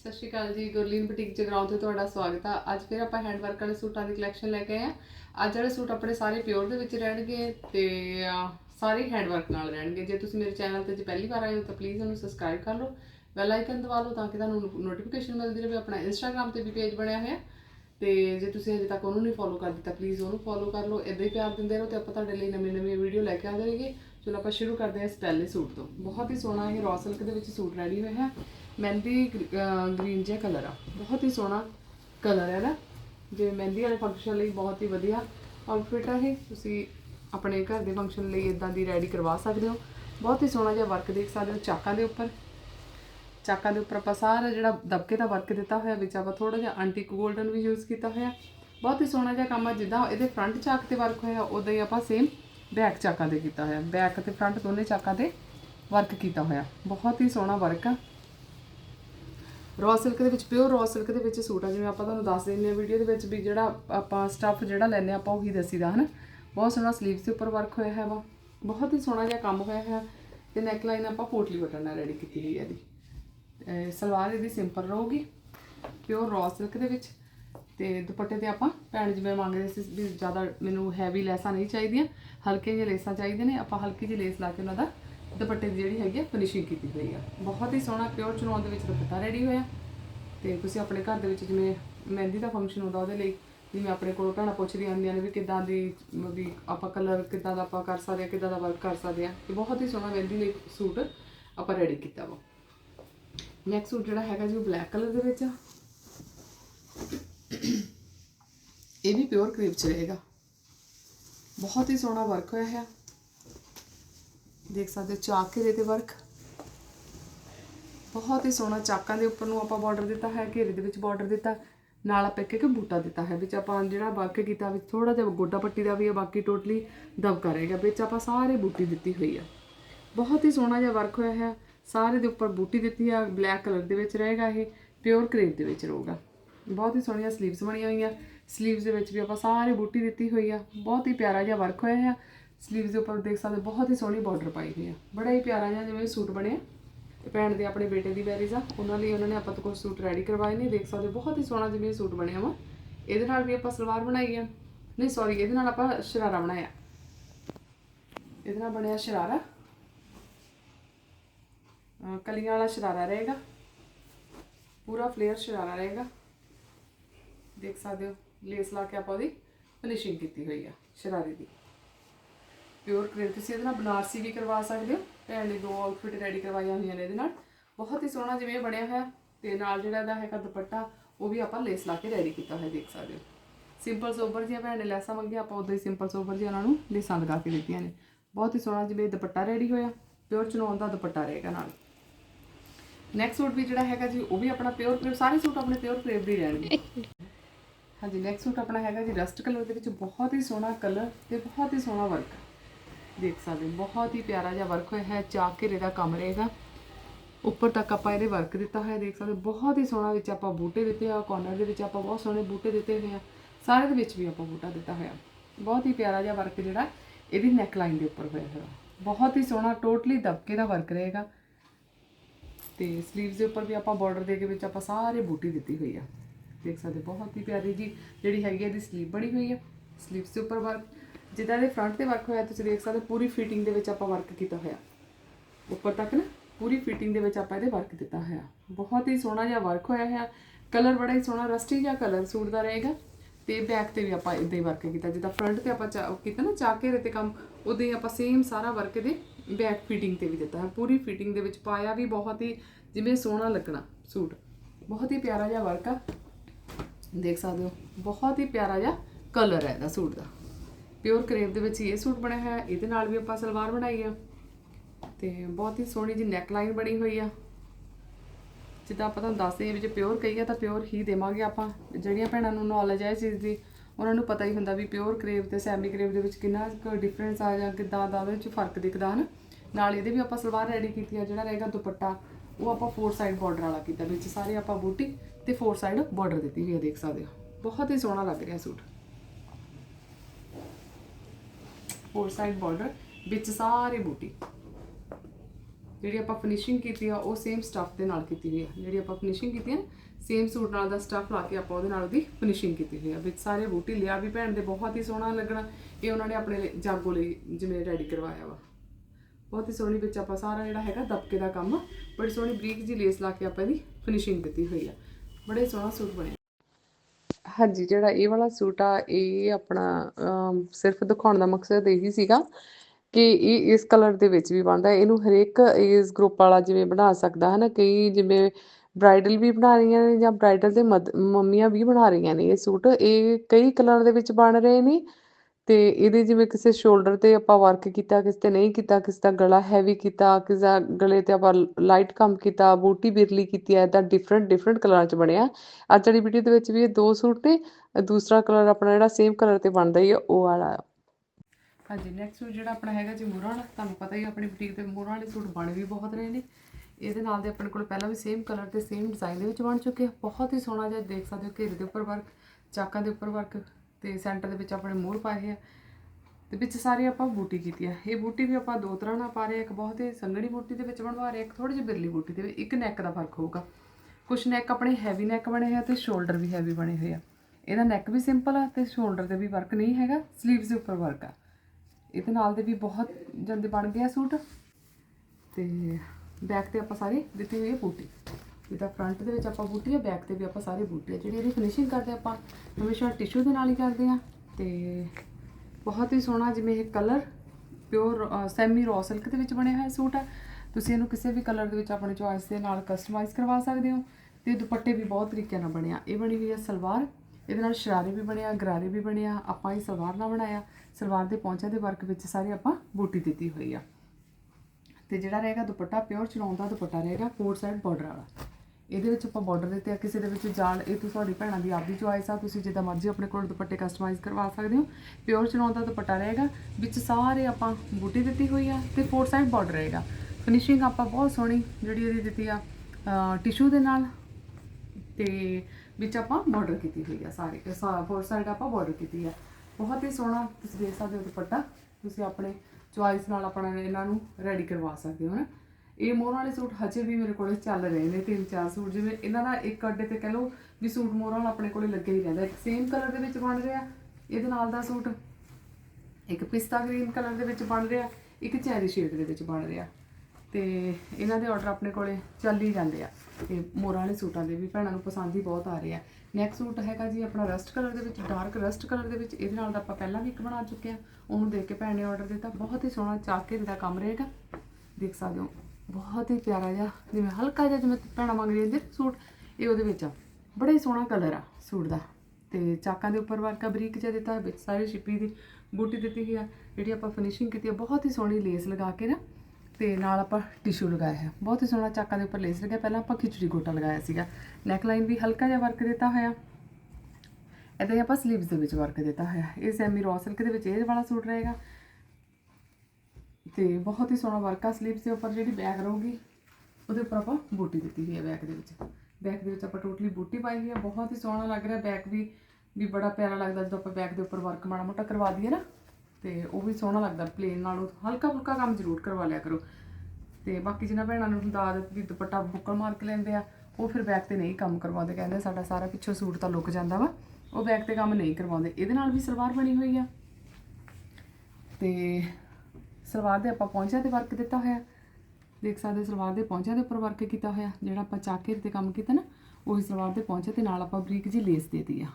ਸਤਿ ਸ਼੍ਰੀ ਅਕਾਲ ਜੀ, ਗੁਰਲੀਨ ਬੁਟੀਕ ਜਗਰਾਉਂ ਤੇ ਤੁਹਾਡਾ ਸਵਾਗਤ ਆ। ਅੱਜ ਫਿਰ ਆਪਾਂ ਹੈਂਡ ਵਰਕ ਵਾਲੇ ਸੂਟਾਂ ਦੀ ਕਲੈਕਸ਼ਨ ਲੈ ਕੇ ਆਏ ਆ। ਅੱਜ ਵਾਲੇ ਸੂਟ ਆਪਣੇ ਸਾਰੇ ਪਿਓਰ ਦੇ ਵਿੱਚ ਰਹਿਣਗੇ ਤੇ ਸਾਰੇ ਹੈਂਡ ਵਰਕ ਨਾਲ ਰਹਿਣਗੇ। ਜੇ ਤੁਸੀਂ ਮੇਰੇ ਚੈਨਲ ਤੇ ਜੇ ਪਹਿਲੀ ਵਾਰ ਆਏ ਹੋ ਤਾਂ ਪਲੀਜ਼ ਉਹਨੂੰ ਸਬਸਕ੍ਰਾਈਬ ਕਰ ਲਓ ਬੈਲ ਆਈਕਨ ਦਬਾ ਲਓ ਤਾਂ ਕਿ ਤੁਹਾਨੂੰ ਨੋਟੀਫਿਕੇਸ਼ਨ ਮਿਲਦੀ ਰਹੇ, ਆਪਣਾ ਇੰਸਟਾਗ੍ਰam ਤੇ ਵੀ ਪੇਜ ਬਣਿਆ ਹੋਇਆ। ਤੇ ਜੇ ਤੁਸੀਂ ਅਜੇ ਤੱਕ ਉਹਨੂੰ ਨਹੀਂ ਫੋਲੋ ਕਰ ਦਿੱਤਾ ਪਲੀਜ਼ ਉਹਨੂੰ ਫੋਲੋ ਕਰ ਲਓ ਇਦਾਂ ਹੀ ਪਿਆਰ ਦਿੰਦੇ ਰਹੋ ਤੇ ਆਪਾਂ ਤੁਹਾਡੇ ਲਈ ਨਵੀਂ ਨਵੀਂ ਵੀਡੀਓ ਲੈ ਕੇ ਆਉਂਦੇ ਰਹੀਏ। ਚਲੋ ਆਪਾਂ ਸ਼ੁਰੂ ਕਰਦੇ ਹਾਂ ਇਸ ਪਹਿਲੇ ਸੂਟ ਤੋਂ। ਬਹੁਤ ਹੀ ਸੋਹਣਾ ਇਹ ਰॉ ਸਿਲਕ ਦੇ ਵਿੱਚ ਸੂਟ ਰੈਡੀ ਹੋਇਆ। ਹੈ ਮਹਿੰਦੀ ਗ੍ਰੀਨ ਜਿਹਾ ਕਲਰ ਆ। ਬਹੁਤ ਹੀ ਸੋਹਣਾ ਕਲਰ ਹੈ ਨਾ। ਜੇ ਮਹਿੰਦੀ ਵਾਲੇ ਫੰਕਸ਼ਨ ਲਈ ਬਹੁਤ ਹੀ ਵਧੀਆ। ਆਊਟਫਿਟ ਆ ਇਹ ਤੁਸੀਂ ਆਪਣੇ ਘਰ ਦੇ ਫੰਕਸ਼ਨ ਲਈ ਇਦਾਂ ਦੀ ਰੈਡੀ ਕਰਵਾ ਸਕਦੇ ਹੋ। ਬਹੁਤ ਹੀ ਸੋਹਣਾ ਜਿਹਾ ਵਰਕ ਦੇਖ ਸਕਦੇ ਹੋ ਚਾਕਾਂ ਦੇ ਉੱਪਰ। ਚਾਕਾਂ ਦੇ ਉੱਪਰ ਆਪਾਂ ਸਾਰਾ ਜਿਹੜਾ ਦਬਕੇ ਦਾ ਵਰਕ ਦਿੱਤਾ ਹੋਇਆ, ਵਿੱਚ ਆਪਾਂ ਥੋੜਾ ਜਿਹਾ ਐਂਟੀਕ 골ਡਨ ਵੀ ਯੂਜ਼ ਕੀਤਾ ਹੋਇਆ। ਬਹੁਤ ਹੀ ਸੋਹਣਾ ਜਿਹਾ ਕੰਮ ਆ, ਜਿੱਦਾਂ ਇਹਦੇ ਫਰੰਟ ਚਾਕ ਤੇ ਵਰਕ ਹੋਇਆ ਉਦਾਂ ਹੀ ਆਪਾਂ ਸੇਮ ਬੈਕ ਚਾਕਾਂ ਤੇ ਕੀਤਾ ਹੋਇਆ। ਬੈਕ ਤੇ ਫਰੰਟ ਦੋਨੇ ਚਾਕਾਂ ਤੇ ਵਰਕ ਕੀਤਾ ਹੋਇਆ। ਬਹੁਤ ਹੀ ਸੋਹਣਾ ਵਰਕ ਆ। ਰॉ ਸਿਲਕ ਦੇ ਵਿੱਚ, ਪਿਓਰ ਰॉ ਸਿਲਕ ਦੇ ਵਿੱਚ ਸੂਟ ਆ। ਜਿਵੇਂ ਆਪਾਂ ਤੁਹਾਨੂੰ ਦੱਸ ਦਿੰਦੇ ਆ ਵੀਡੀਓ ਦੇ ਵਿੱਚ ਵੀ ਜਿਹੜਾ ਆਪਾਂ ਸਟੱਫ ਜਿਹੜਾ ਲੈਨੇ ਆਪਾਂ ਉਹੀ ਦੱਸੀਦਾ ਹਨਾ? ਬਹੁਤ ਸੋਹਣਾ 슬ੀਵਸ ਦੇ ਉੱਪਰ ਵਰਕ ਹੋਇਆ ਹੈ ਵਾ ਬਹੁਤ ਹੀ ਸੋਹਣਾ ਜਿਹਾ ਕੰਮ ਹੋਇਆ ਹੈ ਤੇ ਨੈਕ ਲਾਈਨ ਆਪਾਂ ਪੋਟਲੀ ਬਟਨ ਨਾਲ ਰੈਡੀ ਕੀਤੀ ਹੋਈ ਹੈ ਇਹਦੀ। ਸਲਵਾਰ ਇਹਦੀ ਸਿੰਪਲ ਰਹੂਗੀ, ਪਿਓਰ ਰॉ ਸਿਲਕ ਦੇ ਵਿੱਚ। ਤੇ ਦੁਪੱਟੇ ਤੇ ਆਪਾਂ ਭੈਣ ਜਿਵੇਂ ਮੰਗਦੇ ਸੀ ਵੀ ਜ਼ਿਆਦਾ ਮੈਨੂੰ ਹੈਵੀ ਲੈਸਾਂ ਨਹੀਂ ਚਾਹੀਦੀਆਂ, ਹਲਕੇ ਜਿਹੇ ਲੇਸਾਂ ਚਾਹੀਦੀਆਂ ਨੇ, ਆਪਾਂ ਹਲਕੀ ਜਿਹੀ ਲੇਸ ਲਾ ਕੇ ਉਹਨਾਂ ਦਾ ਦੁਪੱਟੇ ਦੀ ਜਿਹੜੀ ਹੈਗੀ ਆ ਫਿਨਿਸ਼ਿੰਗ ਕੀਤੀ ਹੋਈ ਆ। ਬਹੁਤ ਹੀ ਸੋਹਣਾ ਪਿਓਰ ਚੁਣਾਉਣ ਦੇ ਵਿੱਚ ਦੁਪੱਟਾ ਰੈਡੀ ਹੋਇਆ। ਤੇ ਤੁਸੀਂ ਆਪਣੇ ਘਰ ਦੇ ਵਿੱਚ ਜਿਵੇਂ ਮਹਿੰਦੀ ਦਾ ਫੰਕਸ਼ਨ ਹੁੰਦਾ ਉਹਦੇ ਲਈ, ਜਿਵੇਂ ਆਪਣੇ ਕੋਲੋਂ ਭੈਣਾਂ ਪੁੱਛਦੀਆਂ ਹੁੰਦੀਆਂ ਨੇ ਵੀ ਕਿੱਦਾਂ ਦੀ, ਵੀ ਆਪਾਂ ਕਲਰ ਕਿੱਦਾਂ ਦਾ ਆਪਾਂ ਕਰ ਸਕਦੇ ਆ, ਕਿੱਦਾਂ ਦਾ ਵਰਕ ਕਰ ਸਕਦੇ ਆ। ਇਹ ਬਹੁਤ ਹੀ ਸੋਹਣਾ ਮਹਿੰਦੀ ਲਈ ਸੂਟ ਆਪਾਂ ਰੈਡੀ ਕੀਤਾ ਵਾ। ਨੈਕਸਟ ਸੂਟ ਜਿਹੜਾ ਹੈਗਾ ਜੀ ਉਹ ਬਲੈਕ ਕਲਰ ਦੇ ਵਿੱਚ ਆ। ਇਹ ਵੀ ਪਿਓਰ ਕਰੀਬ ਚ ਰਹੇਗਾ। ਬਹੁਤ ਹੀ ਸੋਹਣਾ ਵਰਕ ਹੋਇਆ ਹੈ। ਦੇਖ ਸਕਦੇ ਹੋ, ਚਾਕ ਘੇਰੇ ਤੇ ਵਰਕ। ਬਹੁਤ ਹੀ ਸੋਹਣਾ ਚਾਕਾਂ ਦੇ ਉੱਪਰ ਨੂੰ ਆਪਾਂ ਬਾਰਡਰ ਦਿੱਤਾ ਹੈ, ਘੇਰੇ ਦੇ ਵਿੱਚ ਬਾਰਡਰ ਦਿੱਤਾ, ਨਾਲ ਆਪਾਂ ਇੱਕ ਇੱਕ ਬੂਟਾ ਦਿੱਤਾ ਹੈ, ਵਿੱਚ ਆਪਾਂ ਜਿਹੜਾ ਵਰਕ ਕੀਤਾ, ਵਿੱਚ ਥੋੜਾ ਜਿਹਾ ਗੋਡਾ ਪੱਟੀ ਦਾ ਵੀ ਹੈ, ਬਾਕੀ ਟੋਟਲੀ ਦਬਕਾ ਰਹੇਗਾ ਵਿੱਚ ਆਪਾਂ ਸਾਰੇ ਬੂਟੀ ਦਿੱਤੀ ਹੋਈ ਆ। ਬਹੁਤ ਹੀ ਸੋਹਣਾ ਜਿਹਾ ਵਰਕ ਹੋਇਆ ਹੈ, ਸਾਰੇ ਦੇ ਉੱਪਰ ਬੂਟੀ ਦਿੱਤੀ ਆ ਬਲੈਕ ਕਲਰ ਦੇ ਵਿੱਚ ਰਹੇਗਾ ਇਹ ਪਿਓਰ ਕਰੇਪ ਦੇ ਵਿੱਚ ਰਹੂਗਾ। ਬਹੁਤ ਹੀ ਸੋਹਣੀਆਂ 슬ੀਵਸ ਬਣੀਆਂ ਹੋਈਆਂ 슬ੀਵਸ ਦੇ ਵਿੱਚ ਵੀ ਆਪਾਂ ਸਾਰੇ ਬੂਟੀ ਦਿੱਤੀ ਹੋਈ ਆ, ਬਹੁਤ ਹੀ ਪਿਆਰਾ ਜਿਹਾ ਵਰਕ ਹੋਇਆ ਹੈ। 슬ੀਵਸ ਦੇ ਉੱਪਰ ਦੇਖ ਸਕਦੇ ਹੋ, ਬਹੁਤ ਹੀ ਸੋਹਣੀ ਬਾਰਡਰ ਪਾਈ ਹੋਈ ਆ ਬੜਾ ਹੀ ਪਿਆਰਾ ਜਿਹਾ ਜਿਵੇਂ ਸੂਟ ਬਣਿਆ। ਤੇ ਭੈਣ ਦੇ ਆਪਣੇ ਬੇਟੇ ਦੀ ਮੈਰਿਜ ਆ। ਉਹਨਾਂ ਲਈ ਉਹਨਾਂ ਨੇ ਆਪਾਂ ਤੋਂ ਕੁਝ ਸੂਟ ਰੈਡੀ ਕਰਵਾਏ ਨੇ। ਦੇਖ ਸਕਦੇ ਹੋ, ਬਹੁਤ ਹੀ ਸੋਹਣਾ ਜਿਵੇਂ ਸੂਟ ਬਣਿਆ ਵਾ। ਇਹਦੇ ਨਾਲ ਵੀ ਆਪਾਂ ਸਲਵਾਰ ਬਣਾਈ ਆ। ਨਹੀਂ ਸੌਰੀ ਇਹਦੇ ਨਾਲ ਆਪਾਂ ਸ਼ਰਾਰਾ ਬਣਾਇਆ। ਇਹਦੇ ਨਾਲ ਬਣਿਆ ਸ਼ਰਾਰਾ। ਕਲੀਆਂ ਵਾਲਾ ਸ਼ਰਾਰਾ ਰਹੇਗਾ। ਪੂਰਾ ਫਲੇਅਰ ਸ਼ਰਾਰਾ ਰਹੇਗਾ। ਦੇਖ ਸਕਦੇ ਹੋ ਲੇਸ ਲਾ ਕੇ ਆਪਾਂ ਉਹਦੀ ਫਿਨਿਸ਼ਿੰਗ ਕੀਤੀ ਹੋਈ ਆ ਸ਼ਰਾਰੇ ਦੀ। ਪਿਓਰ ਕ੍ਰੇਪ ਤੁਸੀਂ ਇਹਦੇ ਨਾਲ ਬਨਾਰਸੀ ਵੀ ਕਰਵਾ ਸਕਦੇ ਹੋ, ਭੈਣ ਨੇ ਦੋ ਆਊਟਫਿਟ ਰੈਡੀ ਕਰਵਾਈਆਂ ਹੋਈਆਂ ਨੇ ਇਹਦੇ ਨਾਲ। ਬਹੁਤ ਹੀ ਸੋਹਣਾ ਜਿਵੇਂ ਇਹ ਬਣਿਆ ਹੋਇਆ, ਤੇ ਨਾਲ ਜਿਹੜਾ ਇਹਦਾ ਹੈਗਾ ਦੁਪੱਟਾ, ਉਹ ਵੀ ਆਪਾਂ ਲੇਸ ਲਾ ਕੇ ਰੈਡੀ ਕੀਤਾ ਹੋਇਆ, ਦੇਖ ਸਕਦੇ ਹੋ। ਸਿੰਪਲ ਸੋਬਰ ਜਿਹਾ ਭੈਣ ਨੇ ਲੈਸਾਂ ਮੰਗੀਆਂ, ਆਪਾਂ ਉਦਾਂ ਹੀ ਸਿੰਪਲ ਸੋਬਰ ਜਿਹਾ ਉਹਨਾਂ ਨੂੰ ਲੇਸਾਂ ਲਗਾ ਕੇ ਦਿੱਤੀਆਂ ਨੇ। ਬਹੁਤ ਹੀ ਸੋਹਣਾ ਜਿਵੇਂ ਦੁਪੱਟਾ ਰੈਡੀ ਹੋਇਆ ਪਿਓਰ ਚਨੌਨ ਦਾ ਦੁਪੱਟਾ ਰਹੇਗਾ ਨਾਲ। ਨੈਕਸਟ ਸੂਟ ਵੀ ਜਿਹੜਾ ਹੈਗਾ ਜੀ, ਉਹ ਵੀ ਆਪਣਾ ਪਿਓਰ ਕ੍ਰੇਪ ਸਾਰੇ ਸੂਟ ਆਪਣੇ ਪਿਓਰ ਕ੍ਰੇਪ ਦੇ ਰਹਿਣਗੇ। ਹਾਂਜੀ ਨੈਕਸਟ ਸੂਟ ਆਪਣਾ ਹੈਗਾ ਜੀ ਰਸਟ ਕਲਰ ਦੇ ਵਿੱਚ ਬਹੁਤ ਹੀ ਸੋਹਣਾ ਕਲਰ ਤੇ ਬਹੁਤ ਹੀ ਸੋਹਣਾ ਵਰਕ ਦੇਖ ਸਕਦੇ ਬਹੁਤ ਹੀ ਪਿਆਰਾ ਜਿਹਾ ਵਰਕ ਹੋਇਆ ਹੈ। ਚਾਕ ਘੇਰੇ ਦਾ ਕੰਮ ਰਹੇਗਾ। ਉੱਪਰ ਤੱਕ ਆਪਾਂ ਇਹਦੇ ਵਰਕ ਦਿੱਤਾ ਹੋਇਆ ਦੇਖ ਸਕਦੇ ਬਹੁਤ ਹੀ ਸੋਹਣਾ ਵਿੱਚ ਆਪਾਂ ਬੂਟੇ ਦਿੱਤੇ ਆ। ਕੋਰਨਰ ਦੇ ਵਿੱਚ ਆਪਾਂ ਬਹੁਤ ਸੋਹਣੇ ਬੂਟੇ ਦਿੱਤੇ ਹੋਏ ਆ। ਸਾਰੇ ਦੇ ਵਿੱਚ ਵੀ ਆਪਾਂ ਬੂਟਾ ਦਿੱਤਾ ਹੋਇਆ। ਬਹੁਤ ਹੀ ਪਿਆਰਾ ਜਿਹਾ ਵਰਕ ਜਿਹੜਾ ਇਹਦੀ ਨੈਕ ਲਾਈਨ ਦੇ ਉੱਪਰ ਹੋਇਆ ਹੋਇਆ। ਬਹੁਤ ਹੀ ਸੋਹਣਾ ਟੋਟਲੀ ਦਬਕੇ ਦਾ ਵਰਕ ਰਹੇਗਾ। ਤੇ ਸਲੀਵਸ ਦੇ ਉੱਪਰ ਵੀ ਆਪਾਂ ਬਾਰਡਰ ਦੇ ਕੇ ਵਿੱਚ ਆਪਾਂ ਸਾਰੇ ਬੂਟੀ ਦਿੱਤੀ ਹੋਈ ਆ। ਦੇਖ ਸਕਦੇ ਬਹੁਤ ਹੀ ਪਿਆਰੀ ਜੀ ਜਿਹੜੀ ਹੈਗੀ ਇਹਦੀ ਸਲੀਵ ਬਣੀ ਹੋਈ ਆ। ਸਲੀਵਸ ਦੇ ਉੱਪਰ ਵਰਕ ਜਿੱਦਾਂ ਇਹਦੇ ਫਰੰਟ ਤੇ ਵਰਕ ਹੋਇਆ ਤੁਸੀਂ ਦੇਖ ਸਕਦੇ ਹੋ, ਪੂਰੀ ਫਿਟਿੰਗ ਦੇ ਵਿੱਚ ਆਪਾਂ ਵਰਕ ਕੀਤਾ ਹੋਇਆ। ਉੱਪਰ ਤੱਕ ਨਾ ਪੂਰੀ ਫਿਟਿੰਗ ਦੇ ਵਿੱਚ ਆਪਾਂ ਇਹਦੇ ਵਰਕ ਦਿੱਤਾ ਹੋਇਆ। ਬਹੁਤ ਹੀ ਸੋਹਣਾ ਜਿਹਾ ਵਰਕ ਹੋਇਆ ਹੋਇਆ। ਕਲਰ ਬੜਾ ਹੀ ਸੋਹਣਾ ਰਸਟੀ ਜਿਹਾ ਕਲਰ ਸੂਟ ਦਾ ਰਹੇਗਾ। ਤੇ ਬੈਕ ਤੇ ਵੀ ਆਪਾਂ ਇਦਾਂ ਹੀ ਵਰਕ ਕੀਤਾ ਜਿੱਦਾਂ ਫਰੰਟ ਤੇ ਆਪਾਂ ਚਾ- ਕੀਤਾ ਨਾ ਚਾਕ ਘੇਰੇ ਤੇ ਕੰਮ ਉਦਾਂ ਹੀ ਆਪਾਂ ਸੇਮ ਸਾਰਾ ਵਰਕ ਇਹਦੇ ਬੈਕ ਫਿਟਿੰਗ ਤੇ ਵੀ ਦਿੱਤਾ ਹੈ ਪੂਰੀ ਫਿਟਿੰਗ ਦੇ ਵਿੱਚ ਪਾਇਆ ਵੀ ਬਹੁਤ ਹੀ ਜਿਵੇਂ ਸੋਹਣਾ ਲੱਗਣਾ ਸੂਟ। ਬਹੁਤ ਹੀ ਪਿਆਰਾ ਜਿਹਾ ਵਰਕ ਆ। ਦੇਖ ਸਕਦੇ ਹੋ ਬਹੁਤ ਹੀ ਪਿਆਰਾ ਜਿਹਾ ਕਲਰ ਹੈ ਇਹਦਾ ਸੂਟ ਦਾ। ਪਿਓਰ ਕਰੇਪ ਦੇ ਵਿੱਚ ਇਹ ਸੂਟ ਬਣਿਆ ਹੋਇਆ ਹੈ ਇਹਦੇ ਨਾਲ ਵੀ ਆਪਾਂ ਸਲਵਾਰ ਬਣਾਈ ਆ। ਤੇ ਬਹੁਤ ਹੀ ਸੋਹਣੀ ਜੀ ਨੈਕ ਲਾਈਨ ਬਣੀ ਹੋਈ ਆ। ਜਿੱਦਾਂ ਆਪਾਂ ਤੁਹਾਨੂੰ ਦੱਸਦੇ ਹਾਂ ਜੇ ਪਿਓਰ ਕਹੀਏ ਤਾਂ ਪਿਓਰ ਹੀ ਦੇਵਾਂਗੇ ਆਪਾਂ। ਜਿਹੜੀਆਂ ਭੈਣਾਂ ਨੂੰ ਨੌਲੇਜ ਹੈ ਇਸ ਚੀਜ਼ ਦੀ, ਉਹਨਾਂ ਨੂੰ ਪਤਾ ਹੀ ਹੁੰਦਾ ਵੀ ਪਿਓਰ ਕਰੇਪ ਤੇ ਸੈਮੀ ਕਰੇਪ ਦੇ ਵਿੱਚ ਕਿੰਨਾ ਕੁ ਡਿਫਰੈਂਸ ਆ ਜਾਂ ਕਿੱਦਾਂ ਦਾ ਉਹਦੇ ਵਿੱਚ ਫ਼ਰਕ ਦਿਖਦਾ, ਹਨ? ਨਾਲ ਇਹਦੇ ਵੀ ਆਪਾਂ ਸਲਵਾਰ ਰੈਡੀ ਕੀਤੀ ਆ, ਜਿਹੜਾ ਰਹੇਗਾ ਦੁਪੱਟਾ, ਉਹ ਆਪਾਂ ਫੋਰ ਸਾਈਡ ਬਾਰਡਰ ਵਾਲਾ ਕੀਤਾ, ਵਿੱਚ ਸਾਰੇ ਆਪਾਂ ਬੂਟੀ ਤੇ ਫੋਰ ਸਾਈਡ ਬਾਰਡਰ ਦਿੱਤੀ ਹੋਈ ਹੈ ਦੇਖ ਸਕਦੇ ਹੋ। ਬਹੁਤ ਹੀ ਸੋਹਣਾ ਲੱਗ ਰਿਹਾ ਸੂਟ। ਫੋਰ ਸਾਈਡ ਬਾਰਡਰ ਵਿੱਚ ਸਾਰੇ ਬੂਟੀ। ਜਿਹੜੀ ਆਪਾਂ ਫਿਨਿਸ਼ਿੰਗ ਕੀਤੀ ਆ, ਉਹ ਸੇਮ ਸਟੱਫ ਦੇ ਨਾਲ ਕੀਤੀ ਹੋਈ ਆ। ਜਿਹੜੀ ਆਪਾਂ ਫਿਨਿਸ਼ਿੰਗ ਕੀਤੀ ਆ ਸੇਮ ਸੂਟ ਨਾਲ ਦਾ ਸਟੱਫ ਲਾ ਕੇ ਆਪਾਂ ਉਹਦੇ ਨਾਲ ਉਹਦੀ ਫਿਨਿਸ਼ਿੰਗ ਕੀਤੀ ਹੋਈ ਆ। ਵਿੱਚ ਸਾਰੇ ਬੂਟੀ ਲਿਆ ਵੀ ਭੈਣ ਦੇ, ਬਹੁਤ ਹੀ ਸੋਹਣਾ ਲੱਗਣਾ। ਇਹ ਉਹਨਾਂ ਨੇ ਆਪਣੇ ਜਾਗੋ ਲਈ ਜਿਵੇਂ ਰੈਡੀ ਕਰਵਾਇਆ ਵਾ। ਬਹੁਤ ਹੀ ਸੋਹਣੀ ਵਿੱਚ ਆਪਾਂ ਸਾਰਾ ਜਿਹੜਾ ਹੈਗਾ ਦਬਕੇ ਦਾ ਕੰਮ, ਬੜੀ ਸੋਹਣੀ ਬਰੀਕ ਜੀ ਲੇਸ ਲਾ ਕੇ ਆਪਾਂ ਇਹਦੀ ਫਿਨਿਸ਼ਿੰਗ ਦਿੱਤੀ ਹੋਈ ਆ। ਬੜੇ ਸੋਹਣਾ ਸੂਟ ਬਣਿਆ। ਹਾਂਜੀ, ਜਿਹੜਾ ਇਹ ਵਾਲਾ ਸੂਟ ਆ, ਇਹ ਆਪਣਾ ਸਿਰਫ ਦਿਖਾਉਣ ਦਾ ਮਕਸਦ ਇਹੀ ਸੀਗਾ ਕਿ ਇਹ ਇਸ ਕਲਰ ਦੇ ਵਿੱਚ ਵੀ ਬਣਦਾ, ਇਹਨੂੰ ਹਰੇਕ ਏਜ ਗਰੁੱਪ ਵਾਲਾ ਜਿਵੇਂ ਬਣਾ ਸਕਦਾ ਹੈ ਨਾ ਕਈ ਜਿਵੇਂ ਬ੍ਰਾਈਡਲ ਵੀ ਬਣਾ ਰਹੀਆਂ ਨੇ ਜਾਂ ਬ੍ਰਾਈਡਲ ਦੇ ਮੰਮੀਆਂ ਵੀ ਬਣਾ ਰਹੀਆਂ ਨੇ ਇਹ ਸੂਟ, ਇਹ ਕਈ ਕਲਰ ਦੇ ਵਿੱਚ ਬਣ ਰਹੇ ਨੇ ਤੇ ਇਹਦੇ ਜਿਵੇਂ ਕਿਸੇ ਸ਼ੋਲਡਰ ਤੇ ਆਪਾਂ ਵਰਕ ਕੀਤਾ, ਕਿਸੇ ਤੇ ਨਹੀਂ ਕੀਤਾ, ਕਿਸੇ ਦਾ ਗਲਾ ਹੈਵੀ ਕੀਤਾ, ਕਿਸੇ ਦਾ ਗਲੇ ਤੇ ਆਪਾਂ ਲਾਈਟ ਕੰਮ ਕੀਤਾ, ਬੂਟੀ ਬਿਰਲੀ ਕੀਤੀ ਹੈ ਤਾਂ ਡਿਫਰੈਂਟ ਡਿਫਰੈਂਟ ਕਲਰਾਂ ਚ ਬਣਿਆ। ਅੱਜ ਵਾਲੀ ਵੀਡੀਓ ਦੇ ਵਿੱਚ ਵੀ ਇਹ ਦੋ ਸੂਟ ਨੇ, ਦੂਸਰਾ ਕਲਰ ਆਪਣਾ ਜਿਹੜਾ ਸੇਮ ਕਲਰ ਤੇ ਬਣਦਾ ਹੀ ਉਹ ਵਾਲਾ ਹਾਂਜੀ ਨੈਕਸਟ ਸੂਟ ਜਿਹੜਾ ਆਪਣਾ ਹੈਗਾ ਜੀ ਮੋਹਰਾਂ ਵਾਲਾ, ਤੁਹਾਨੂੰ ਪਤਾ ਹੀ ਆਪਣੀ ਬੁਟੀਕ ਤੇ ਮੋਹਰਾਂ ਵਾਲੇ ਸੂਟ ਬਣ ਵੀ ਬਹੁਤ ਰਹੇ ਨੇ। ਇਹਦੇ ਨਾਲ ਦੇ ਆਪਣੇ ਕੋਲ ਪਹਿਲਾਂ ਵੀ ਸੇਮ ਕਲਰ ਤੇ ਸੇਮ ਡਿਜ਼ਾਈਨ ਦੇ ਵਿੱਚ ਬਣ ਚੁੱਕੇ ਬਹੁਤ ਹੀ ਸੋਹਣਾ ਜਿਹਾ, ਦੇਖ ਸਕਦੇ ਹੋ ਘੇਰੇ ਦੇ ਉੱਪਰ ਵਰਕ ਚਾਕਾਂ ਦੇ ਉੱਪਰ ਵਰਕ ਤੇ ਸੈਂਟਰ ਦੇ ਵਿੱਚ ਆਪਣੇ ਮੋਰ ਪਾਏ ਹੋਏ ਆ। ਤੇ ਵਿੱਚ ਸਾਰੇ ਆਪਾਂ ਬੂਟੀ ਕੀਤੀ ਆ। ਇਹ ਬੂਟੀ ਵੀ ਆਪਾਂ ਦੋ ਤਰ੍ਹਾਂ ਨਾਲ ਪਾ ਰਹੇ ਆ। ਇੱਕ ਬਹੁਤ ਹੀ ਸੰਘਣੀ ਬੂਟੀ ਦੇ ਵਿੱਚ ਬਣਵਾ ਰਹੇ ਆ। ਇੱਕ ਥੋੜੀ ਜਿਹੀ ਬਿਰਲੀ ਬੂਟੀ ਦੇ ਵਿੱਚ। ਇੱਕ ਨੈਕ ਦਾ ਫ਼ਰਕ ਹੋਊਗਾ। ਕੁਝ ਨੈਕ ਆਪਣੇ ਹੈਵੀ ਨੈਕ ਬਣੇ ਹੋਏ ਆ ਤੇ ਸ਼ੋਲਡਰ ਵੀ ਹੈਵੀ ਬਣੇ ਹੋਏ ਆ। ਇਹਦਾ ਨੈਕ ਵੀ ਸਿੰਪਲ ਆ ਤੇ ਸ਼ੋਲਡਰ ਤੇ ਵੀ ਵਰਕ ਨਹੀਂ ਹੈਗਾ। 슬ੀਵਸ ਦੇ ਉੱਪਰ ਵਰਕ ਆ। ਇਹਦੇ ਨਾਲ ਦੇ ਵੀ ਬਹੁਤ ਜਲਦੀ ਬਣ ਗਿਆ ਸੂਟ। ਤੇ ਬੈਕ ਤੇ ਆਪਾਂ ਸਾਰੀ ਦਿੱਤੀ ਹੋਈ ਹੈ ਬੂਟੀ। ਇਹਦਾ ਫਰੰਟ ਦੇ ਵਿੱਚ ਆਪਾਂ ਬੂਟੀ ਆ ਬੈਕ ਤੇ ਵੀ ਆਪਾਂ ਸਾਰੇ ਬੂਟੀ ਆ। ਜਿਹੜੀ ਇਹਦੀ ਫਿਨਿਸ਼ਿੰਗ ਕਰਦੇ ਆਪਾਂ, ਹਮੇਸ਼ਾ ਟਿਸ਼ੂ ਦੇ ਨਾਲ ਹੀ ਕਰਦੇ ਆ। ਤੇ ਬਹੁਤ ਹੀ ਸੋਹਣਾ ਜਿਵੇਂ ਇਹ colour pure semi raw silk ਦੇ ਵਿੱਚ ਬਣਿਆ ਹੋਇਆ ਸੂਟ ਆ। ਤੁਸੀਂ ਇਹਨੂੰ ਕਿਸੇ ਵੀ ਕਲਰ ਦੇ ਵਿੱਚ ਆਪਣੇ ਚੋਇਸ ਦੇ ਨਾਲ ਕਸਟਮਾਈਜ਼ ਕਰਵਾ ਸਕਦੇ ਹੋ। ਤੇ ਦੁਪੱਟੇ ਵੀ ਬਹੁਤ ਤਰੀਕਿਆਂ ਨਾਲ ਬਣਿਆ। ਇਹ ਬਣੀ ਹੋਈ ਹੈ ਸਲਵਾਰ। ਇਹਦੇ ਨਾਲ ਸ਼ਰਾਰੇ ਵੀ ਬਣਿਆ, ਗਰਾਰੇ ਵੀ ਬਣਿਆ। ਆਪਾਂ ਇਹ ਸਲਵਾਰ ਨਾਲ ਬਣਾਇਆ। ਸਲਵਾਰ ਦੇ ਪੌਂਚਿਆਂ ਦੇ ਵਰਕ ਵਿੱਚ ਸਾਰੇ ਆਪਾਂ ਬੂਟੀ ਦਿੱਤੀ ਹੋਈ ਆ। ਤੇ ਜਿਹੜਾ ਰਹੇਗਾ ਦੁਪੱਟਾ ਪਿਓਰ ਚਨੌਨ ਦਾ ਦੁਪੱਟਾ ਰਹੇਗਾ ਫੋਰ ਸਾਈਡ ਬਾਰਡਰ ਵਾਲਾ। ਇਹਦੇ ਵਿੱਚ ਆਪਾਂ ਬਾਰਡਰ ਦਿੱਤੇ ਆ, ਕਿਸੇ ਦੇ ਵਿੱਚ ਜਾਲ ਇਹ ਤਾਂ ਤੁਹਾਡੀ ਭੈਣਾਂ ਦੀ ਆਪਦੀ ਚੁਆਇਸ ਆ, ਤੁਸੀਂ ਜਿੱਦਾਂ ਮਰਜ਼ੀ ਆਪਣੇ ਕੋਲ ਦੁਪੱਟੇ ਕਸਟਮਾਈਜ਼ ਕਰਵਾ ਸਕਦੇ ਹੋ। ਪਿਓਰ ਚਨੌਨ ਦਾ ਦੁਪੱਟਾ ਰਹੇਗਾ, ਵਿੱਚ ਸਾਰੇ ਆਪਾਂ ਬੂਟੀ ਦਿੱਤੀ ਹੋਈ ਆ ਤੇ ਫੋਰ ਸਾਈਡ ਬਾਰਡਰ ਰਹੇਗਾ। ਫਿਨਿਸ਼ਿੰਗ ਆਪਾਂ ਬਹੁਤ ਸੋਹਣੀ ਜਿਹੜੀ ਇਹਦੀ ਦਿੱਤੀ ਆ ਟਿਸ਼ੂ ਦੇ ਨਾਲ ਤੇ ਵਿੱਚ ਆਪਾਂ ਬਾਰਡਰ ਕੀਤੀ ਹੋਈ ਆ ਸਾਰੇ। ਫੋਰ ਸਾਈਡ ਆਪਾਂ ਬਾਰਡਰ ਕੀਤੀ ਆ। ਬਹੁਤ ਹੀ ਸੋਹਣਾ ਤੁਸੀਂ ਦੇਖ ਸਕਦੇ ਹੋ ਦੁਪੱਟਾ, ਤੁਸੀਂ ਆਪਣੇ ਚੁਆਇਸ ਨਾਲ ਆਪਣਾ ਇਹਨਾਂ ਨੂੰ ਰੈਡੀ ਕਰਵਾ ਸਕਦੇ ਹੋ ਨਾ। ਇਹ ਮੋਹਰ ਵਾਲੇ ਸੂਟ ਹਜੇ ਵੀ ਮੇਰੇ ਕੋਲੇ ਚੱਲ ਰਹੇ ਨੇ, ਤਿੰਨ ਚਾਰ ਸੂਟ, ਜਿਵੇਂ ਇਹਨਾਂ ਦਾ ਇੱਕ ਅੱਡੇ ਤੇ ਕਹਿ ਲਓ ਵੀ ਸੂਟ ਮੋਹਰ ਵਾਲਾ ਆਪਣੇ ਕੋਲੇ ਲੱਗੇ ਹੀ ਰਹਿੰਦਾ। ਇੱਕ ਸੇਮ ਕਲਰ ਦੇ ਵਿੱਚ ਬਣ ਰਿਹਾ, ਇਹਦੇ ਨਾਲ ਦਾ ਸੂਟ। ਇੱਕ ਪਿਸਤਾ ਗ੍ਰੀਨ ਕਲਰ ਦੇ ਵਿੱਚ ਬਣ ਰਿਹਾ, ਇੱਕ ਚੈਰੀ ਸ਼ੇਡ ਦੇ ਵਿੱਚ ਬਣ ਰਿਹਾ। ਤੇ ਇਹਨਾਂ ਦੇ ਆਰਡਰ ਆਪਣੇ ਕੋਲੇ ਚੱਲ ਹੀ ਜਾਂਦੇ ਆ। ਤੇ ਮੋਰਾਂ ਵਾਲੇ ਸੂਟਾਂ ਦੇ ਵੀ ਭੈਣਾਂ ਨੂੰ ਪਸੰਦ ਹੀ ਬਹੁਤ ਆ ਰਹੇ ਆ। ਨੈਕਸਟ ਸੂਟ ਹੈਗਾ ਜੀ ਆਪਣਾ ਰਸਟ ਕਲਰ ਦੇ ਵਿੱਚ ਡਾਰਕ ਰਸਟ ਕਲਰ ਦੇ ਵਿੱਚ, ਇਹਦੇ ਨਾਲ ਦਾ ਆਪਾਂ ਪਹਿਲਾਂ ਵੀ ਇੱਕ ਬਣਾ ਚੁੱਕੇ ਆ। ਉਹਨੂੰ ਦੇਖ ਕੇ ਭੈਣ ਨੇ ਆਰਡਰ ਦਿੱਤਾ। ਬਹੁਤ ਹੀ ਸੋਹਣਾ ਚਾਕੇ ਦਾ ਕੰਮ ਰਹੇਗਾ ਦੇਖ ਸਕਦੇ ਹੋ। ਬਹੁਤ ਹੀ ਪਿਆਰਾ ਜਿਹਾ। ਜਿਵੇਂ ਹਲਕਾ ਜਿਹਾ ਜਿਵੇਂ ਭੈਣਾਂ ਮੰਗ ਰਹੀਆਂ ਨੇ ਸੂਟ। ਇਹ ਉਹਦੇ ਵਿੱਚ ਆ। ਬੜਾ ਹੀ ਸੋਹਣਾ ਕਲਰ ਆ ਸੂਟ ਦਾ। ਤੇ ਚਾਕਾਂ ਦੇ ਉੱਪਰ ਵਰਕਾ ਬਰੀਕ ਜਿਹਾ ਦਿੱਤਾ ਵਿੱਚ ਸਾਰੇ ਸ਼ਿਪੀ ਦੀ ਬੂਟੀ ਦਿੱਤੀ ਹੋਈ ਆ। ਜਿਹੜੀ ਆਪਾਂ ਫਿਨਿਸ਼ਿੰਗ ਕੀਤੀ ਆ, ਬਹੁਤ ਹੀ ਸੋਹਣੀ ਲੇਸ ਲਗਾ ਕੇ ਨਾ। ਤੇ ਨਾਲ ਆਪਾਂ ਟਿਸ਼ੂ ਲਗਾਇਆ ਹੈ ਬਹੁਤ ਹੀ ਸੋਹਣਾ ਚਾਕਾਂ ਦੇ ਉੱਪਰ ਲੇਸ ਲੱਗਿਆ। ਪਹਿਲਾਂ ਆਪਾਂ ਖਿਚੜੀ ਗੋਟਾ ਲਗਾਇਆ ਸੀਗਾ। ਨੈਕ ਲਾਈਨ ਵੀ ਹਲਕਾ ਜਿਹਾ ਵਰਕ ਦਿੱਤਾ ਹੋਇਆ। ਇਦਾਂ ਹੀ ਆਪਾਂ ਸਲੀਵਸ ਦੇ ਵਿੱਚ ਵਰਕ ਦਿੱਤਾ ਹੋਇਆ। ਇਹ ਸੈਮੀ ਰॉ ਸਿਲਕ ਦੇ ਵਿੱਚ ਇਹ ਵਾਲਾ ਸੂਟ ਰਹੇਗਾ। ਤੇ ਬਹੁਤ ਹੀ ਸੋਹਣਾ ਵਰਕ ਆ 슬ੀਵਸ ਦੇ ਉੱਪਰ ਜਿਹੜੀ ਬੈਕ ਰਹੂਗੀ, ਉਹਦੇ ਉੱਪਰ ਆਪਾਂ ਬੂਟੀ ਦਿੱਤੀ ਹੋਈ ਹੈ ਬੈਕ ਦੇ ਵਿੱਚ। ਬੈਕ ਦੇ ਵਿੱਚ ਆਪਾਂ ਟੋਟਲੀ ਬੂਟੀ ਪਾਈ ਹੋਈ ਹੈ ਬਹੁਤ ਹੀ ਸੋਹਣਾ ਲੱਗ ਰਿਹਾ ਬੈਕ ਵੀ ਵੀ ਬੜਾ ਪਿਆਰਾ ਲੱਗਦਾ ਜਦੋਂ ਆਪਾਂ ਬੈਕ ਦੇ ਉੱਪਰ ਵਰਕ ਮਾੜਾ ਮੋਟਾ ਕਰਵਾ ਦਈਏ ਨਾ, ਤੇ ਉਹ ਵੀ ਸੋਹਣਾ ਲੱਗਦਾ ਪਲੇਨ ਨਾਲੋਂ ਹਲਕਾ ਫੁਲਕਾ ਕੰਮ ਜ਼ਰੂਰ ਕਰਵਾ ਲਿਆ ਕਰੋ। ਤੇ ਬਾਕੀ ਜਿਨ੍ਹਾਂ ਭੈਣਾਂ ਨੂੰ ਹੁੰਦਾ ਆਦਤ ਵੀ ਦੁਪੱਟਾ ਬੁੱਕਲ ਮਾਰ ਕੇ ਲੈਂਦੇ ਆ, ਉਹ ਫਿਰ ਬੈਕ ਤੇ ਨਹੀਂ ਕੰਮ ਕਰਵਾਉਂਦੇ, ਕਹਿੰਦੇ ਸਾਡਾ ਸਾਰਾ ਪਿੱਛੋਂ ਸੂਟ ਤਾਂ ਲੁੱਕ ਜਾਂਦਾ ਵਾ, ਉਹ ਬੈਕ ਤੇ ਕੰਮ ਨਹੀਂ ਕਰਵਾਉਂਦੇ। ਇਹਦੇ ਨਾਲ ਵੀ ਸਲਵਾਰ ਬਣੀ ਹੋਈ ਆ। ਤੇ ਸਲਵਾਰ ਦੇ ਆਪਾਂ ਪੌਂਚਿਆਂ ਤੇ ਵਰਕ ਦਿੱਤਾ ਹੋਇਆ। ਦੇਖ ਸਕਦੇ ਸਲਵਾਰ ਦੇ ਪੌਂਚਿਆਂ ਦੇ ਉੱਪਰ ਵਰਕ ਕੀਤਾ ਹੋਇਆ। ਜਿਹੜਾ ਆਪਾਂ ਚਾਕੇ ਤੇ ਕੰਮ ਕੀਤਾ ਨਾ, ਉਹੀ ਸਲਵਾਰ ਦੇ ਪੌਂਚੇ ਤੇ ਨਾਲ ਆਪਾਂ ਬਰੀਕ ਜੀ ਲੇਸ ਦੇਤੀ ਆ।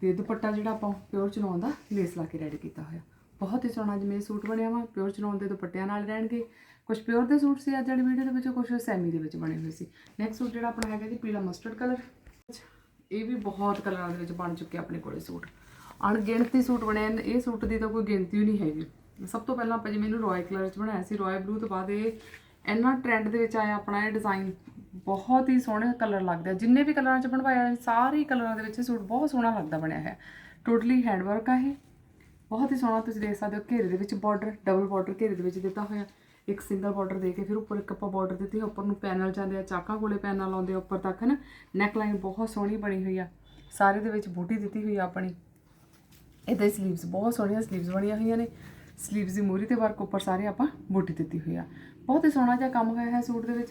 ਤੇ ਦੁਪੱਟਾ ਜਿਹੜਾ ਆਪਾਂ ਪਿਓਰ ਚਨੌਨ ਦਾ ਲੇਸ ਲਾ ਕੇ ਰੈਡੀ ਕੀਤਾ ਹੋਇਆ। ਬਹੁਤ ਹੀ ਸੋਹਣਾ ਜਿਵੇਂ ਇਹ ਸੂਟ ਬਣਿਆ ਵਾ ਪਿਓਰ ਚਨੌਨ ਦੇ ਦੁਪੱਟਿਆਂ ਨਾਲ ਰਹਿਣਗੇ। ਕੁਝ ਪਿਓਰ ਦੇ ਸੂਟ ਸੀ ਅੱਜ ਵਾਲੀ ਵੀਡੀਓ ਦੇ ਵਿੱਚ ਕੁਝ ਸੈਮੀ ਦੇ ਵਿੱਚ ਬਣੇ ਹੋਏ ਸੀ। ਨੈਕਸਟ ਸੂਟ ਜਿਹੜਾ ਆਪਣਾ ਹੈਗਾ ਜੀ, ਪੀਲਾ ਮਸਟਰਡ ਕਲਰ ਇਹ ਵੀ ਬਹੁਤ ਕਲਰਾਂ ਦੇ ਵਿੱਚ ਬਣ ਚੁੱਕੇ ਆਪਣੇ ਕੋਲੇ ਸੂਟ। ਅਣਗਿਣਤੀ ਸੂਟ ਬਣੇ ਨੇ, ਇਹ ਸੂਟ ਦੀ ਤਾਂ ਕੋਈ ਗਿਣਤੀ ਹੀ ਨਹੀਂ ਹੈਗੀ। ਸਭ ਤੋਂ ਪਹਿਲਾਂ ਆਪਾਂ ਜਿਵੇਂ ਇਹਨੂੰ ਰਾਇਲ ਕਲਰ 'ਚ ਬਣਾਇਆ ਸੀ, ਰਾਇਲ ਬਲੂ ਤੋਂ ਬਾਅਦ ਇਹ ਇੰਨਾ ਟ੍ਰੈਂਡ ਦੇ ਵਿੱਚ ਆਇਆ ਆਪਣਾ ਇਹ ਡਿਜ਼ਾਈਨ ਬਹੁਤ ਹੀ ਸੋਹਣੇ ਕਲਰ ਲੱਗਦੇ ਆ। ਜਿੰਨੇ ਵੀ ਕਲਰਾਂ 'ਚ ਬਣਵਾਇਆ ਸਾਰੇ ਕਲਰਾਂ ਦੇ ਵਿੱਚ ਇਹ ਸੂਟ ਬਹੁਤ ਸੋਹਣਾ ਲੱਗਦਾ ਬਣਿਆ ਹੈ। ਟੋਟਲੀ ਹੈਂਡਵਰਕ ਆ ਇਹ। ਬਹੁਤ ਹੀ ਸੋਹਣਾ ਤੁਸੀਂ ਦੇਖ ਸਕਦੇ ਹੋ, ਘੇਰੇ ਦੇ ਵਿੱਚ ਬਾਰਡਰ ਡਬਲ ਬਾਰਡਰ ਘੇਰੇ ਦੇ ਵਿੱਚ ਦਿੱਤਾ ਹੋਇਆ। ਇੱਕ ਸਿੰਗਲ ਬਾਰਡਰ ਦੇ ਕੇ ਫਿਰ ਉੱਪਰ ਇੱਕ ਆਪਾਂ ਬਾਰਡਰ ਦਿੱਤੀ ਹੈ ਉੱਪਰ ਨੂੰ ਪੈਨਲ ਜਾਂਦੇ ਆ, ਚਾਕਾਂ ਕੋਲੇ ਪੈਨਲ ਆਉਂਦੇ ਆ, ਉੱਪਰ ਤੱਕ ਨਾ? ਨੈਕ ਲਾਈਨ ਬਹੁਤ ਸੋਹਣੀ ਬਣੀ ਹੋਈ ਆ। ਸਾਰੇ ਦੇ ਵਿੱਚ ਬੂਟੀ ਦਿੱਤੀ ਹੋਈ ਆ ਆਪਣੀ। ਇਹਦੇ ਸਲੀਵਸ ਬਹੁਤ ਸੋਹਣੀਆਂ ਸਲੀਵਸ ਬਣੀਆਂ ਹੋਈਆਂ ਨੇ। ਸਲੀਵਸ ਦੀ ਮੂਰੀ ਤੇ ਵਰਕ ਉੱਪਰ ਸਾਰੇ ਆਪਾਂ ਬੂਟੀ ਦਿੱਤੀ ਹੋਈ ਆ। ਬਹੁਤ ਹੀ ਸੋਹਣਾ ਜਿਹਾ ਕੰਮ ਹੋਇਆ ਹੈ ਸੂਟ ਦੇ ਵਿੱਚ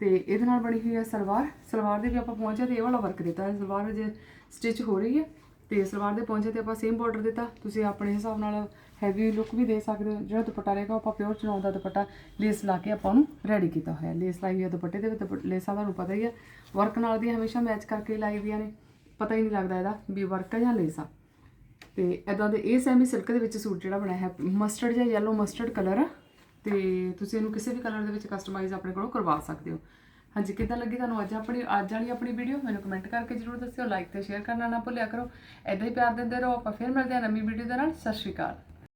ਤੇ ਇਹਦੇ ਨਾਲ ਬਣੀ ਹੋਈ ਹੈ ਸਲਵਾਰ। ਸਲਵਾਰ ਦੇ ਵੀ ਆਪਾਂ ਪਹੁੰਚੇ ਤੇ ਇਹ ਵਾਲਾ ਵਰਕ ਦਿੱਤਾ ਹੈ। ਸਲਵਾਰ ਜੇ ਸਟਿਚ ਹੋ ਰਹੀ ਹੈ ਤੇ ਸਲਵਾਰ ਦੇ ਪਹੁੰਚੇ ਤੇ ਆਪਾਂ ਸੇਮ ਬਾਰਡਰ ਦਿੱਤਾ। ਤੁਸੀਂ ਆਪਣੇ ਹਿਸਾਬ ਨਾਲ ਹੈਵੀ ਲੁੱਕ ਵੀ ਦੇ ਸਕਦੇ ਹੋ। ਜਿਹੜਾ ਦੁਪੱਟਾ ਰਹੇਗਾ ਉਹ ਆਪਾਂ ਪਿਓਰ ਚਨਾਉ ਦਾ ਦੁਪੱਟਾ ਲੇਸ ਲਾ ਕੇ ਆਪਾਂ ਨੂੰ ਰੈਡੀ ਕੀਤਾ ਹੋਇਆ। ਲੇਸ ਲਾਈ ਹੋਈ ਹੈ ਦੁਪੱਟੇ ਦੇ ਵਿੱਚ ਦੁਪ- ਲੇਸਾਂ ਤੁਹਾਨੂੰ ਪਤਾ ਹੀ ਹੈ ਵਰਕ ਨਾਲ ਦੀ ਹਮੇਸ਼ਾ ਮੈਚ ਕਰਕੇ ਲਾਈ ਦੀਆਂ ਨੇ। ਪਤਾ ਹੀ ਨਹੀਂ ਲੱਗਦਾ ਇਹਦਾ ਵੀ ਵਰਕ ਹੈ ਜਾਂ ਲੇਸ ਆ। ਤੇ ਇਦਾਂ ਦੇ ਇਹ ਸੈਮੀ ਸਿਲਕ ਦੇ ਵਿੱਚ ਸੂਟ ਜਿਹੜਾ ਬਣਾਇਆ ਹੈ ਮਸਟਰਡ ਜਾਂ ਯੈਲੋ ਮਸਟਰਡ ਕਲਰ ਆ ਤੇ ਤੁਸੀਂ ਇਹਨੂੰ ਕਿਸੇ ਵੀ ਕਲਰ ਦੇ ਵਿੱਚ ਕਸਟਮਾਈਜ਼ ਆਪਣੇ ਕੋਲੋਂ ਕਰਵਾ ਸਕਦੇ ਹੋ। ਹਾਂਜੀ, ਕਿੱਦਾਂ ਲੱਗੀ ਤੁਹਾਨੂੰ ਅੱਜ ਆਪਣੀ, ਅੱਜ ਵਾਲੀ ਆਪਣੀ ਵੀਡੀਓ ਮੈਨੂੰ ਕਮੈਂਟ ਕਰਕੇ ਜਰੂਰ ਦੱਸਿਓ ਲਾਈਕ ਤੇ ਸ਼ੇਅਰ ਕਰਨਾ ਨਾ ਭੁੱਲਿਆ ਕਰੋ। ਐਦਾਂ ਹੀ ਪਿਆਰ ਦਿੰਦੇ ਰਹੋ, ਆਪਾਂ ਫਿਰ ਮਿਲਦੇ ਹਾਂ ਨਵੀਂ ਵੀਡੀਓ ਦੇ ਨਾਲ। ਸਤਿ ਸ਼੍ਰੀ ਅਕਾਲ।